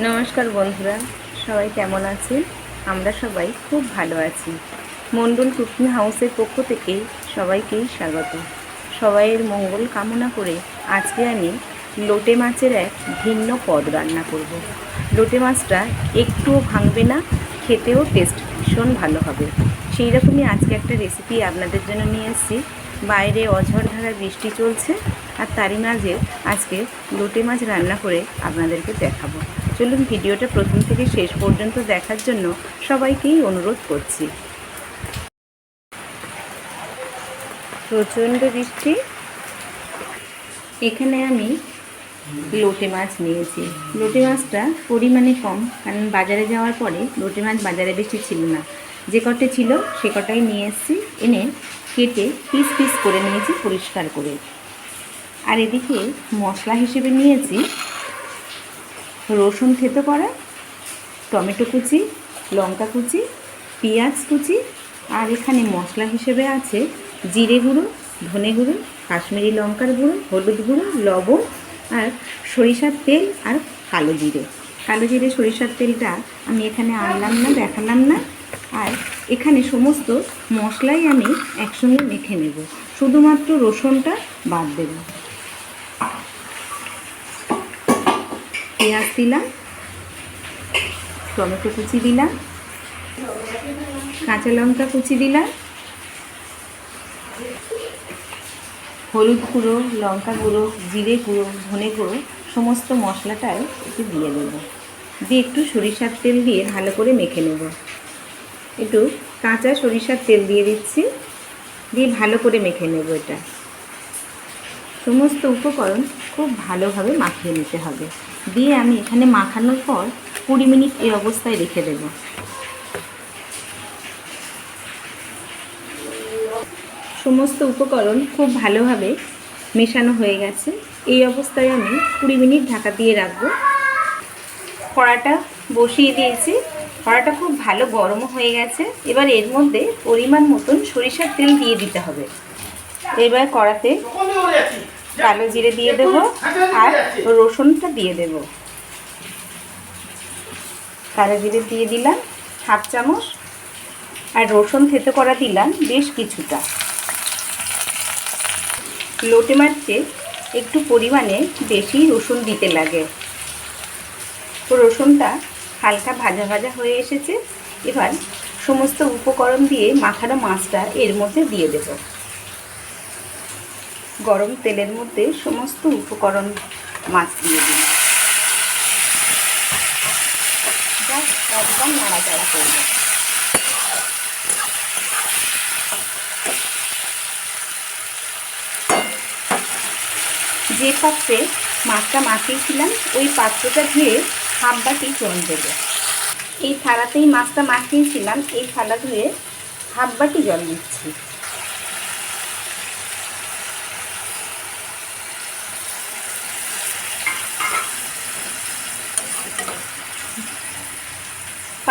নমস্কার বন্ধুরা, সবাই কেমন আছেন? আমরা সবাই খুব ভালো আছি। মণ্ডল কুকিং হাউসের পক্ষ থেকে সবাইকেই স্বাগত। সবাইয়ের মঙ্গল কামনা করে আজকে আমি লোটে মাছের এক ভিন্ন পদ রান্না করব। লোটে মাছটা একটুও ভাঙবে না, খেতেও টেস্ট ভীষণ ভালো হবে। সেই রকমই আজকে একটা রেসিপি আপনাদের জন্য নিয়ে এসেছি। বাইরে অঝড় ধারা বৃষ্টি চলছে, আর তারই মাঝে আজকে লোটে মাছ রান্না করে আপনাদেরকে দেখাবো। চলুন ভিডিওটা প্রথম থেকে শেষ পর্যন্ত দেখার জন্য সবাইকেই অনুরোধ করছি। প্রচণ্ড বৃষ্টি। এখানে আমি লোটে মাছ নিয়েছি। লোটে মাছটা পরিমাণে কম, কারণ বাজারে যাওয়ার পরে লোটে মাছ বাজারে বেশি ছিল না। যে কটে ছিল সে কটাই নিয়ে এসেছি, এনে কেটে পিস পিস করে নিয়েছি, পরিষ্কার করে। আর এদিকে মশলা হিসেবে নিয়েছি রসুন থেতো করা, টমেটো কুচি, লঙ্কা কুচি, পেঁয়াজ কুচি, আর এখানে মশলা হিসেবে আছে জিরে গুঁড়ো, ধনে গুঁড়ো, কাশ্মীরি লঙ্কার গুঁড়ো, হলুদ গুঁড়ো, লবণ আর সরিষার তেল আর কালো জিরে। কালো জিরে, সরিষার তেলটা আমি এখানে আনলাম না দেখালাম না। আর এখানে সমস্ত মশলাই আমি একসঙ্গে মেখে নেব। শুধুমাত্র রসুনটা বাদ দেবো। পেঁয়াজ দিলাম, টমেটো কুচি দিলাম, কাঁচা লঙ্কা কুচি দিলাম, হলুদ গুঁড়ো, লঙ্কা গুঁড়ো, জিরে গুঁড়ো, ধনে গুঁড়ো, সমস্ত মশলাটাই একটু দিয়ে দেবো। দিয়ে একটু সরিষার তেল দিয়ে ভালো করে মেখে নেব। একটু কাঁচা সরিষার তেল দিয়ে দিচ্ছি, দিয়ে ভালো করে মেখে নেব এটা। সমস্ত উপকরণ খুব ভালোভাবে মাখিয়ে নিতে হবে। দিয়ে আমি এখানে মাখানোর পর কুড়ি মিনিট এই অবস্থায় রেখে দেব। সমস্ত উপকরণ খুব ভালোভাবে মেশানো হয়ে গেছে। এই অবস্থায় আমি কুড়ি মিনিট ঢাকা দিয়ে রাখব। কড়াটা বসিয়ে দিয়েছি। কড়াটা খুব ভালো গরমও হয়ে গেছে। এবার এর মধ্যে পরিমাণ মতন সরিষার তেল দিয়ে দিতে হবে। এবার কড়াতে কালো জিরে দিয়ে দেবো আর রসুনটা দিয়ে দেব। কালো জিরে দিয়ে দিলাম হাফ চামচ। আর রসুন থেতো করা দিলাম বেশ কিছুটা। লোটে মারতে একটু পরিমাণে বেশি রসুন দিতে লাগে। তো রসুনটা হালকা ভাজা ভাজা হয়ে এসেছে। এবার সমস্ত উপকরণ দিয়ে মাখানো মাছটা এর মধ্যে দিয়ে দেবো। গরম তেলের মধ্যে সমস্ত উপকরণ মাছ দিয়ে দিন একদম নাড়াচাড়া করব। যে পাত্রে মাছটা মাখিয়েছিলাম, ওই পাত্রটা ধুয়ে হাফ বাটি জল দেবো। এই থালাতেই মাছটা মাখিয়েছিলাম, এই থালা ধুয়ে হাফ বাটি জল দিচ্ছি।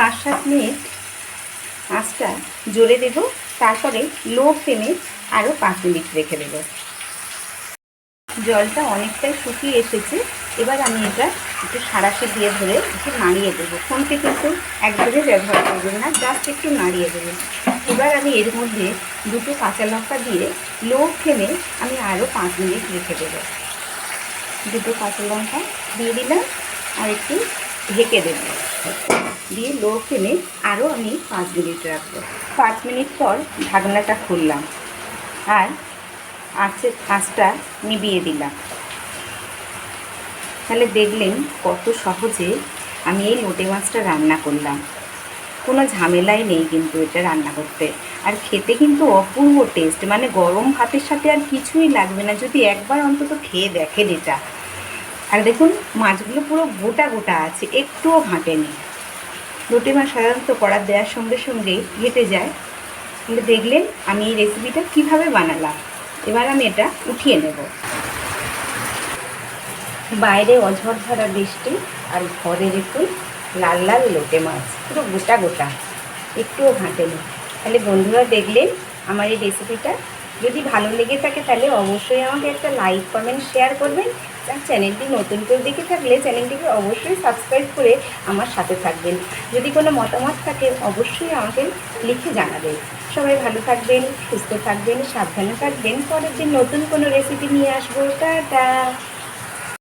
পাঁচ সাত মিনিট আঁচটা জ্বলে দেব, তারপরে লো ফ্লেমে আরও পাঁচ মিনিট রেখে দেব। জলটা অনেকটাই শুকিয়ে এসেছে, এবার আমি এটা একটু সারাশে দিয়ে ধরে একটু নাড়িয়ে দেবো। ফোনকে কিন্তু একবারে ব্যবহার করবেন না জাস্ট একটু নাড়িয়ে দেবেন। এবার আমি এর মধ্যে দুটো কাঁচা লঙ্কা দিয়ে লো ফ্লেমে আমি আরও পাঁচ মিনিট রেখে দেবো। দুটো কাঁচা লঙ্কা দিয়ে দিলাম, আর একটু ঢেকে দেবো। দিয়ে লো ফ্লেমে আরও আমি পাঁচ মিনিট রাখব। পাঁচ মিনিট পর ঢাকনাটা খুললাম আর আঁচের আঁচটা নিভিয়ে দিলাম। তাহলে দেখলেন কত সহজে আমি এই লোটে মাছটা রান্না করলাম। কোনো ঝামেলাই নেই কিন্তু এটা রান্না করতে। আর খেতে কিন্তু অপূর্ব টেস্ট মানে গরম ভাতের সাথে আর কিছুই লাগবে না, যদি একবার অন্তত খেয়ে দেখেন এটা। আর দেখুন, মাছগুলো পুরো গোটা গোটা আছে, একটুও ঘাঁটেনি মাছ সাধারণত কড়া দেওয়ার সঙ্গে সঙ্গে ঘেটে যায়। কিন্তু দেখলেন আমি এই রেসিপিটা কীভাবে বানালাম? এবার আমি এটা উঠিয়ে নেব। বাইরে অঝড় ধরা বৃষ্টি আর ঘরে দেখুন লাল লাল লোটে মাছ, পুরো গোটা গোটা। একটুও ঘাঁটেনি। তাহলে বন্ধুরা দেখলেন আমার এই রেসিপিটা যদি ভালো লেগে থাকে তাহলে অবশ্যই আমাকে একটা লাইক কমেন্ট শেয়ার করবেন। আর চ্যানেলটি নতুন করে দেখে থাকলে চ্যানেলটিকে অবশ্যই সাবস্ক্রাইব করে আমার সাথে থাকবেন। যদি কোনো মতামত থাকে, অবশ্যই আমাকে লিখে জানাবেন। সবাই ভালো থাকবেন, সুস্থ থাকবেন, সাবধানে থাকবেন। পরের দিন নতুন কোনো রেসিপি নিয়ে আসব। টাটা!